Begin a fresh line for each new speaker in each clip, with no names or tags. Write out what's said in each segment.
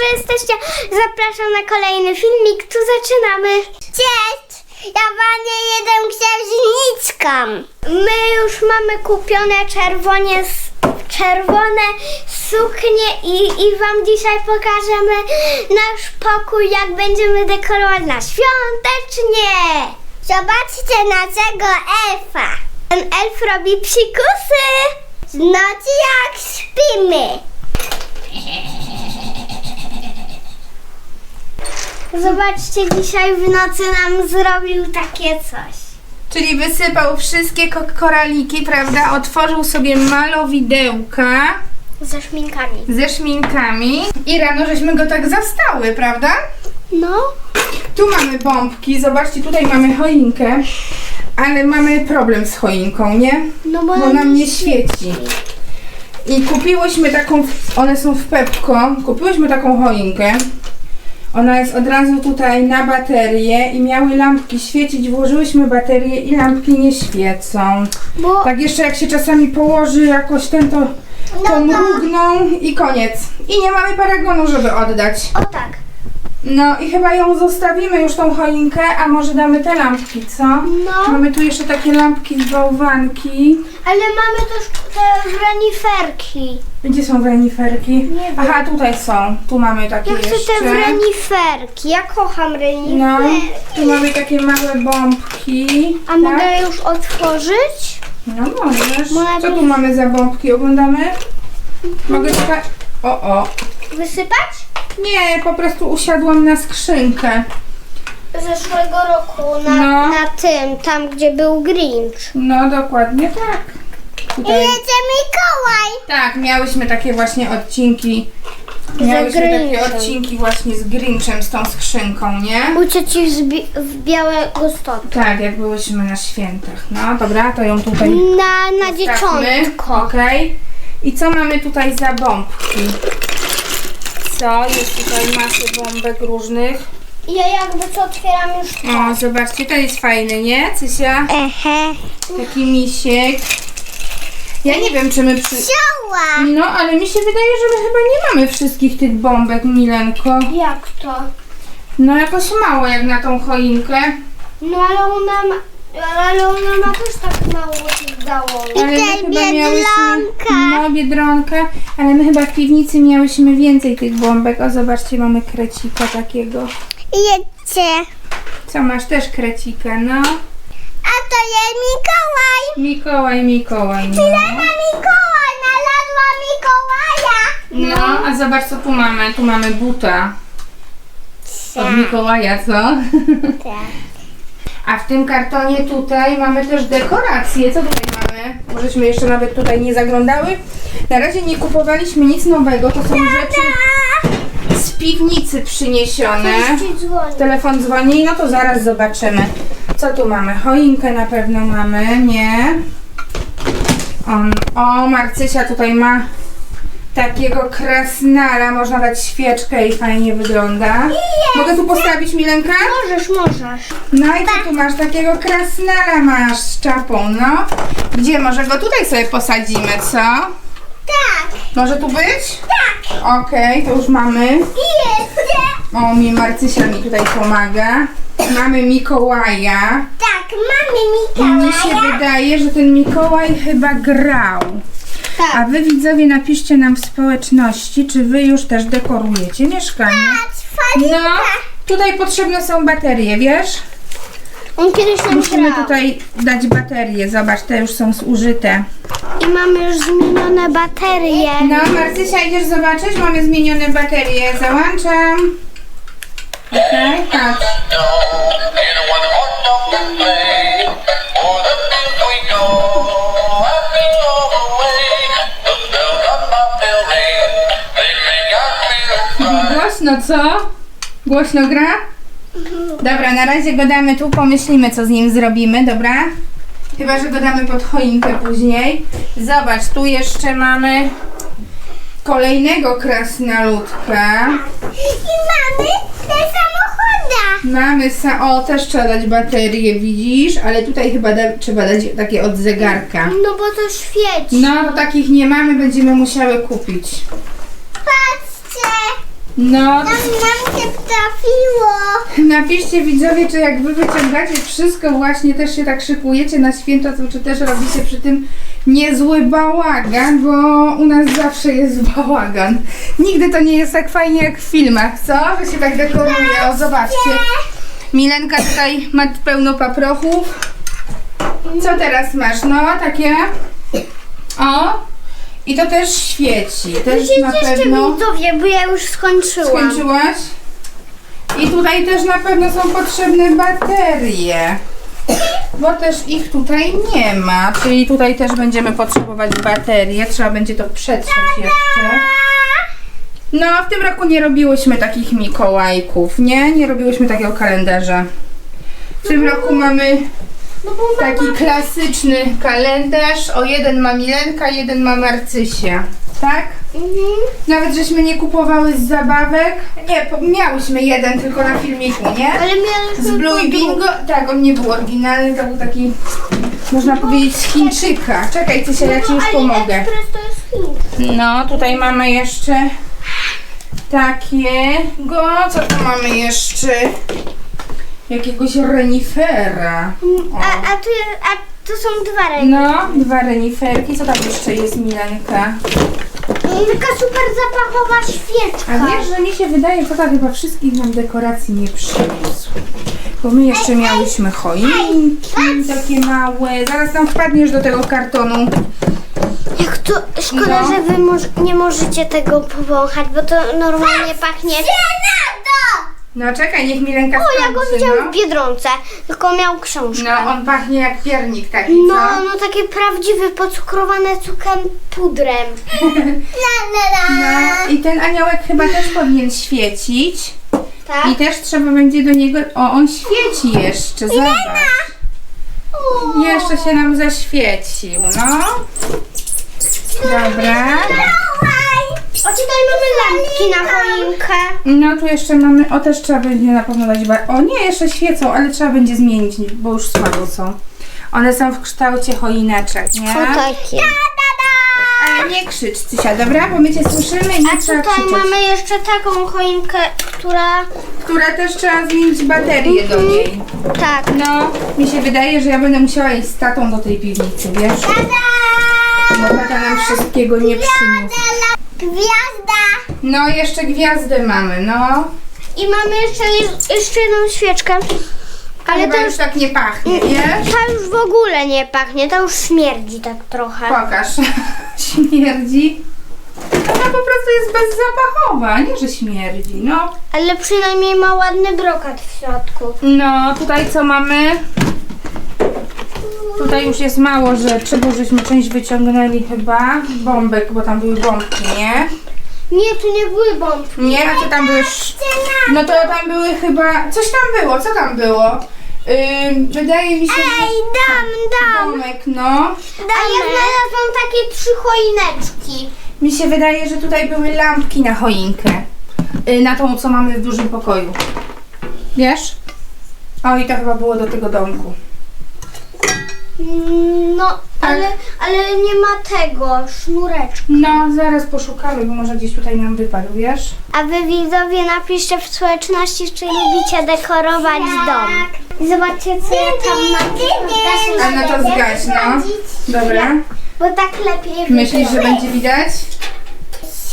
że jesteście. Zapraszam na kolejny filmik. Tu zaczynamy. Cześć! Ja panie jeden księżniczką. My już mamy kupione czerwonie, czerwone suknie i, i wam dzisiaj pokażemy nasz pokój, jak będziemy dekorować na świątecznie. Zobaczcie naszego elfa. Ten elf robi psikusy. W nocy jak śpimy. Zobaczcie, dzisiaj w nocy nam zrobił takie coś.
Czyli wysypał wszystkie ko- koraliki, prawda? Otworzył sobie malowidełka
Ze szminkami.
ze szminkami i rano żeśmy go tak zastały, prawda?
No.
Tu mamy bombki, zobaczcie, tutaj mamy choinkę, ale mamy problem z choinką, nie?
No bo,
Bo nam nie świeci. I kupiłyśmy taką, one są w Pepko, kupiłyśmy taką choinkę. Ona jest od razu tutaj na baterię i miały lampki świecić, włożyłyśmy baterię i lampki nie świecą.
Bo
Tak jeszcze jak się czasami położy jakoś ten, to, to
No, no.
mrugną i koniec. I nie mamy paragonu, żeby oddać.
o tak.
No i chyba ją zostawimy już tą choinkę, a może damy te lampki, co?
No.
Mamy tu jeszcze takie lampki z bałwanki.
Ale mamy też te reniferki.
Gdzie są reniferki?
Nie wiem.
Aha, tutaj są. Tu mamy takie
Ja chcę
jeszcze.
te reniferki. Ja kocham
No,
reniferki.
tu mamy takie małe bombki.
A mogę już otworzyć?
No możesz. Co tu mamy za bombki? Oglądamy? Mogę tylko... O, o.
Wysypać?
Nie, po prostu usiadłam na skrzynkę.
Zeszłego roku na,
No.
na tym, tam gdzie był Grinch.
No, dokładnie tak. Tutaj...
Mikołaj.
Tak, miałyśmy takie właśnie odcinki. Miałyśmy takie odcinki właśnie z Grinchem, z tą skrzynką, nie?
U cioci w, bi- w białego stoku.
Tak, jak byłyśmy na świętach. No dobra, to ją tutaj
Na, na dzieciątko.
Okej. I co mamy tutaj za bombki? Co? Jest tutaj masy bombek różnych.
Ja jakby co otwieram już.
O, zobaczcie, to jest fajny, nie, Cysia?
Ehe.
Taki misiek. Ja nie wiem, czy my przy...
Ciała!
No, ale mi się wydaje, że my chyba nie mamy wszystkich tych bombek, Milenko.
Jak to?
No, jakoś mało jak na tą choinkę.
No ale ona ma, ale ona ma też tak mało tych gałązek.
Ale my chyba miałyśmy... No, Biedronka. Ale my chyba w piwnicy miałyśmy więcej tych bombek. O, zobaczcie, mamy krecika takiego.
Jedźcie.
Co, masz też krecika, no?
To jest Mikołaj.
Mikołaj, Mikołaj, no.
Mikołaj, znalazła Mikołaja.
No, a zobacz co tu mamy. Tu mamy buta. Od Mikołaja, co?
Tak.
A w tym kartonie tutaj mamy też dekoracje. Co tutaj mamy? Możeśmy jeszcze nawet tutaj nie zaglądały. Na razie nie kupowaliśmy nic nowego. To są rzeczy z piwnicy przyniesione.
Dzwoni.
Telefon dzwoni, no to zaraz zobaczymy. Co tu mamy? Choinkę na pewno mamy, nie? On, o, Marcysia tutaj ma takiego krasnala, można dać świeczkę i fajnie wygląda. Mogę tu postawić Milenka?
Możesz, możesz.
No i co tu masz? Takiego krasnala masz z czapą, no. Gdzie? Może go tutaj sobie posadzimy, co?
Tak.
Może tu być? Tak. Okej, to już mamy.
Jeszcze.
O, mi Marcysia mi tutaj pomaga. Mamy Mikołaja.
Tak, mamy
I mi się wydaje, że ten Mikołaj chyba grał. A
Tak.
wy widzowie napiszcie nam w społeczności, czy wy już też dekorujecie mieszkanie. No, tutaj potrzebne są baterie, wiesz?
On kiedyś nam
Musimy
grał.
tutaj dać baterie. Zobacz, te już są zużyte.
I mamy już zmienione baterie.
No, Marcysia, idziesz zobaczyć? Mamy zmienione baterie. Załączam. Okej, patrz.
Feel right.
Głośno, co? Głośno gra? Dobra, na razie go damy tu, pomyślimy co z nim zrobimy, dobra? Chyba, że go damy pod choinkę później. Zobacz, tu jeszcze mamy kolejnego krasnoludka.
I mamy te samochoda.
Mamy sa... O, też trzeba dać baterię, widzisz? Ale tutaj chyba da... trzeba dać takie od zegarka.
No bo to świeci.
No, takich nie mamy, będziemy musiały kupić. No,
Nam, nam się trafiło.
napiszcie widzowie, czy jak wy wyciągacie wszystko, właśnie też się tak szykujecie na święta, to czy też robicie przy tym niezły bałagan, bo u nas zawsze jest bałagan. Nigdy to nie jest tak fajnie jak w filmach, co? Że się tak dekoruje. O, zobaczcie. Milenka tutaj ma pełno paprochów. Co teraz masz? No, takie. O. I to też świeci. Też na
Jeszcze
pewno.
widzowie, bo ja już skończyłam.
Skończyłaś? I tutaj też na pewno są potrzebne baterie. Bo też ich tutaj nie ma. Czyli tutaj też będziemy potrzebować baterie. Trzeba będzie to przetrzeć jeszcze. No, w tym roku nie robiłyśmy takich Mikołajków, nie? Nie robiłyśmy takiego kalendarza. W tym roku mamy
No bo
taki klasyczny kalendarz. O jeden ma Milenka, jeden ma Marcysia. Tak?
Mhm.
Nawet żeśmy nie kupowały z zabawek. Nie, po- miałyśmy jeden tylko na filmiku, nie?
Ale
Z Blue i. Bingo. Tak, on nie był oryginalny, to był taki, można powiedzieć, z Chińczyka. Czekaj, Cysia, ja ci już pomogę.
AliExpress to jest Chin.
No, tutaj mamy jeszcze takiego. Co tu mamy jeszcze? Jakiegoś renifera. O.
A, a, tu, jest- a tu są dwa ręki.
No, dwa reniferki. Co tam jeszcze jest, Milenka?
Taka super zapachowa świeczka.
A wiesz, że mi się wydaje, tata chyba wszystkich nam dekoracji nie przyniósł. Bo my jeszcze miałyśmy choinki takie małe. Zaraz tam wpadniesz do tego kartonu.
Jak to szkoda,
No.
że wy moż- nie możecie tego powąchać, bo to normalnie pachnie.
No czekaj, niech mi ręka
O, ja go
skończy,
widziałam
no.
w Biedronce, tylko miał książkę.
no, on pachnie jak piernik taki,
No,
co?
no takie prawdziwe, pocukrowane cukrem pudrem.
No, i ten aniołek chyba też powinien świecić.
Tak?
I też trzeba będzie do niego... O, on świeci jeszcze, zobacz. Jeszcze się nam zaświecił, no. Dobra.
O, tutaj mamy lampki na choinkę.
No tu jeszcze mamy, o też trzeba będzie na pewno dać ba- O nie, jeszcze świecą, ale trzeba będzie zmienić, bo już słabo są. One są w kształcie choineczek, nie?
takie.
Ale nie krzycz, Cysia, dobra? Bo my cię słyszymy i nie
A
trzeba
tutaj
krzyczeć.
mamy jeszcze taką choinkę, która...
Która też trzeba zmienić baterię do niej.
Tak.
No, mi się wydaje, że ja będę musiała iść z tatą do tej piwnicy, wiesz? Bo tata nam wszystkiego nie przyniósł.
Gwiazda.
No, jeszcze gwiazdę mamy, no.
I mamy jeszcze, jeszcze jedną świeczkę. Ale
Chyba
to
już
już,
tak nie pachnie, wiesz?
ta już w ogóle nie pachnie, ta już śmierdzi tak trochę.
Pokaż. Śmierdzi. Ona po prostu jest bezzapachowa, nie że śmierdzi, no.
Ale przynajmniej ma ładny brokat w środku.
No, tutaj co mamy? Tutaj już jest mało rzeczy, bo żeśmy część wyciągnęli chyba. Bombek, bo tam były bombki, nie?
Nie, tu nie były bombki.
Nie, a co tam były? sz- No to tam były chyba... Coś tam było, co tam było? Ym, wydaje mi się, że...
dam, dam.
Domek, no.
A ja znalazłam takie trzy choineczki.
Mi się wydaje, że tutaj były lampki na choinkę. Y, na tą, co mamy w dużym pokoju. Wiesz? O, i to chyba było do tego domku.
No, ale, ale nie ma tego, sznureczka.
No, zaraz poszukamy, bo może gdzieś tutaj nam wypadł, wiesz?
A wy widzowie napiszcie w społeczności, czy lubicie dekorować dom. Zobaczcie, co ja tam mam.
A no to zgaś, no. Dobra.
Bo tak lepiej
Myślisz, że będzie widać?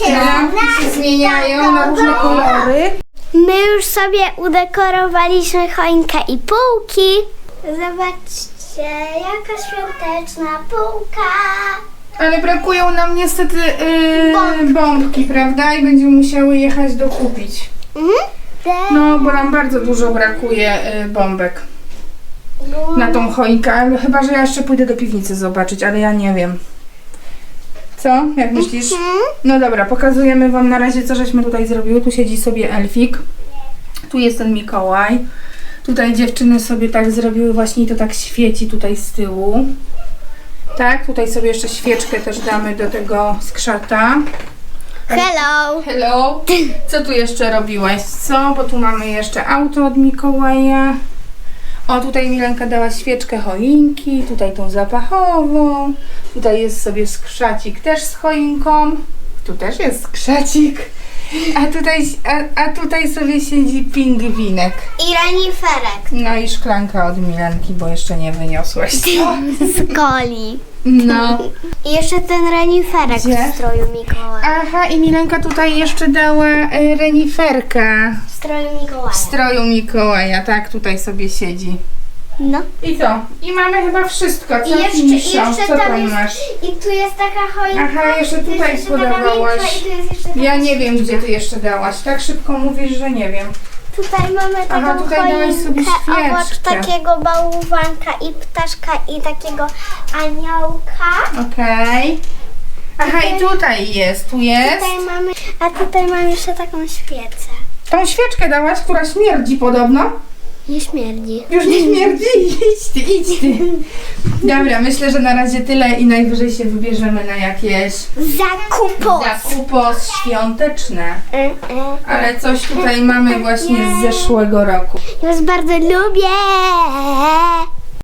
Lampki się zmieniają na różne kolory.
My już sobie udekorowaliśmy choinkę i półki. Zobaczcie, jaka świąteczna półka.
Ale brakują nam niestety yy, bombki, prawda? I będziemy musiały jechać dokupić.
Mhm.
No, bo nam bardzo dużo brakuje y, bombek na tą choinkę. Ale chyba, że ja jeszcze pójdę do piwnicy zobaczyć, ale ja nie wiem. Co? Jak myślisz? No dobra, pokazujemy Wam na razie, co żeśmy tutaj zrobiły. Tu siedzi sobie Elfik. Tu jest ten Mikołaj. Tutaj dziewczyny sobie tak zrobiły właśnie i to tak świeci tutaj z tyłu. Tak, tutaj sobie jeszcze świeczkę też damy do tego skrzata.
Hello.
Hello. Co tu jeszcze robiłaś? Co? Bo tu mamy jeszcze auto od Mikołaja. O, tutaj Milenka dała świeczkę choinki, tutaj tą zapachową. Tutaj jest sobie skrzacik też z choinką. Tu też jest skrzacik. A tutaj, a, a tutaj sobie siedzi pingwinek.
I reniferek.
No i szklanka od Milenki, bo jeszcze nie wyniosłaś.
Z coli.
No.
I jeszcze ten reniferek
Gdzie?
w stroju Mikołaja.
Aha, i Milenka tutaj jeszcze dała y, reniferka
W stroju Mikołaja.
w stroju Mikołaja. Tak, tutaj sobie siedzi.
No.
I co? I mamy chyba wszystko. Co
I jeszcze,
Miszo?
jeszcze
Co
tam
tam
jest,
masz?
I tu jest taka choinka.
Aha, jeszcze
i tu jest
tutaj
jeszcze taka
podawałaś.
I tu jest jeszcze taka
Ja nie wiem, gdzie ty jeszcze dałaś. Tak szybko mówisz, że nie wiem.
Tutaj mamy taką
Aha, tutaj dałaś
choinkę
sobie
obok
świeczkę.
takiego bałwanka i ptaszka i takiego aniołka.
Okej. Aha, i tutaj jest, tu jest.
Tutaj mamy, a tutaj mam jeszcze taką świecę.
Tą świeczkę dałaś, która śmierdzi podobno.
Nie śmierdzi.
Już nie śmierdzi? Idź ty, idź ty. Dobra, myślę, że na razie tyle i najwyżej się wybierzemy na jakieś
Zakupos.
zakupos świąteczne.
Y, y.
Ale coś tutaj mamy właśnie z zeszłego roku.
Ja was bardzo lubię.